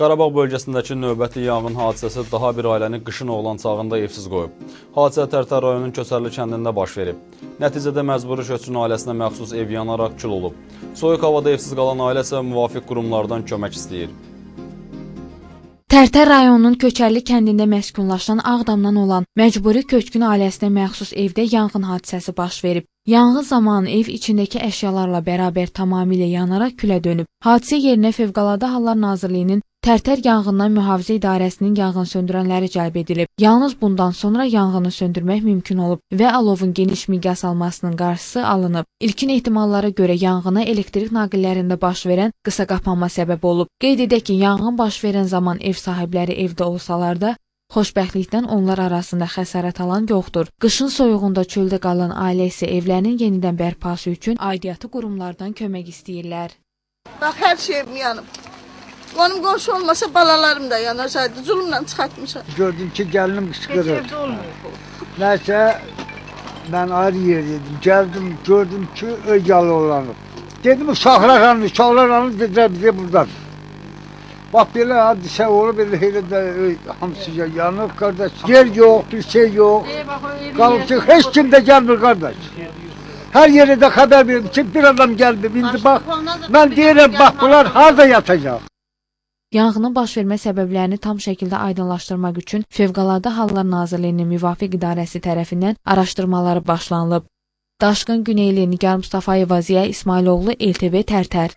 Qarabağ bölgəsindəki növbəti yanğın hadisəsi daha bir ailəni qışın oğlan çağında evsiz qoyub. Hadisə Tərtər rayonunun Köçərli kəndində baş verib. Nəticədə məcburi köçkün ailəsinə məxsus ev yanaraq kül olub. Soyuq havada evsiz qalan ailə isə müvafiq qurumlardan kömək istəyir. Tərtər rayonunun Köçərli kəndində məskunlaşan Ağdamdan olan məcburi köçkün ailəsinə məxsus evdə yanğın hadisəsi baş verib. Yanğın zamanı ev içindəki əşyalarla bərabər tamamilə yanaraq külə dönüb. Hadisə yerinə Fövqəladə Hallar Nazirliyinin Tərtər Yanğından Mühafizə İdarəsinin yanğın söndürənləri cəlb edilib. Yalnız bundan sonra yanğını söndürmək mümkün olub və alovun geniş miqyas almasının qarşısı alınıb. İlkin ehtimallara görə yanğına elektrik naqillərində baş verən qısa qapanma səbəb olub. Qeyd edək ki, yanğın baş verən zaman ev sahibləri evdə olsalar da, Xoşbəxtlikdən onlar arasında xəsarət alan yoxdur. Qışın soyuğunda çöldə qalan ailə isə evlərinin yenidən bərpası üçün aidiyyatı qurumlardan kömək istəyirlər. Bax hər şeyim yanıb. Onun qonşu olmasa balalarım da yanacaqdı. Zulmla çıxartmışam. Gördüm ki gəlinim qışqırır. Nəysə mən ayrı yerdeydim. Gəldim, gördüm ki öz yalovlanıb. Dedim uşaqlar hanı, uşaqlar hanı dedilər bizə buradadır. Bax belə hadisə olub, elə elə də hamısı yanıb qardaş. Yer yox, bir şey yox. Qalıb ki, heç kim də gəlmir qardaş. Hər yerə də xəbər verdim ki, bir adam gəlmir. İndi bax, mən deyirəm, bax bunlar harda yatacaq? Yanğının baş vermə səbəblərini tam şəkildə aydınlaşdırmaq üçün Fövqəladə Hallar Nazirliyinin müvafiq idarəsi tərəfindən araşdırmaları başlanılıb. Daşqın Güneyli Nigar Mustafayeva Ziya İsmailoğlu LTV Tərtər